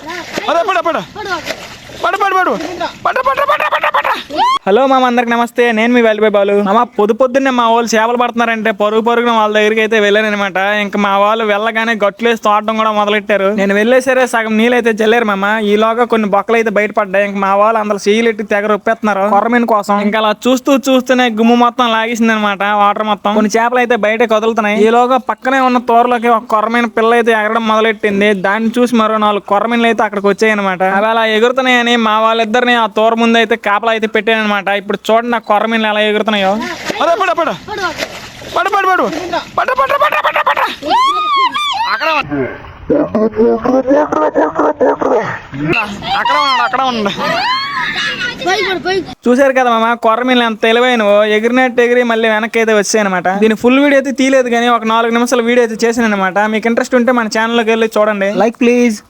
అరే పడ పడ పడ. పడ పడు. పడ పడ పడ పడ పడ. హలో మామ అందరికి నమస్తే. నేను మీ వెళ్ళిపోయి బాలు. మామ పొద్దు పొద్దున్నే మా వాళ్ళు చేపలు పడుతున్నారంటే పరుగు పరుగున వాళ్ళ దగ్గరికి అయితే వెళ్ళాను అనమాట ఇంకా మా వాళ్ళు వెళ్ళగానే గట్లేసి తోడడం కూడా మొదలెట్టారు. నేను వెళ్ళేసరే సగం నీళ్ళు అయితే చల్లారు మామ. ఈలోగా కొన్ని బొక్కలు అయితే బయటపడ్డాయి. ఇంకా మా వాళ్ళు అందరూ సీలెట్టి తెగ రొప్పేస్తున్నారు. కొరమీన్ కోసం. ఇంకా అలా చూస్తూ చూస్తూనే గుమ్ము మొత్తం లాగేసింది అనమాట వాటర్ మొత్తం. కొన్ని చేపలు అయితే బయట కదులుతున్నాయి. ఈలోగా పక్కనే ఉన్న తోరలోకి ఒక కొరమైన పిల్ల అయితే ఎగరడం మొదలెట్టింది. దాన్ని చూసి మరో నాలుగు కొరమీన్లు అయితే అక్కడికి వచ్చాయి అనమాట అవి అలా ఎగురుతున్నాయని మా వాళ్ళిద్దరిని ఆ తోర ముందు అయితే కాపలా అయితే పెట్టాను అనమాట ఇప్పుడు చూడండి ఆ కొరమీన్లు ఎలా ఎగురుతున్నాయో. అదే పడ పడ. పడ పడ పడు. పడ పడ పడ పడ పడ అక్కడ. అక్కడ ఉన్నాడు అక్కడ ఉండు చూశారు కదా మామ కొర్రమీలు ఎంత తెలివైనవో ఎగిరినట్టు ఎగిరి మళ్ళీ వెనక్కి అయితే వచ్చాయి అనమాట దీని ఫుల్ వీడియో అయితే తీయలేదు కానీ ఒక నాలుగు నిమిషాల వీడియో అయితే చేశాను అనమాట మీకు ఇంట్రెస్ట్ ఉంటే మన ఛానల్లోకి వెళ్ళి చూడండి. Like please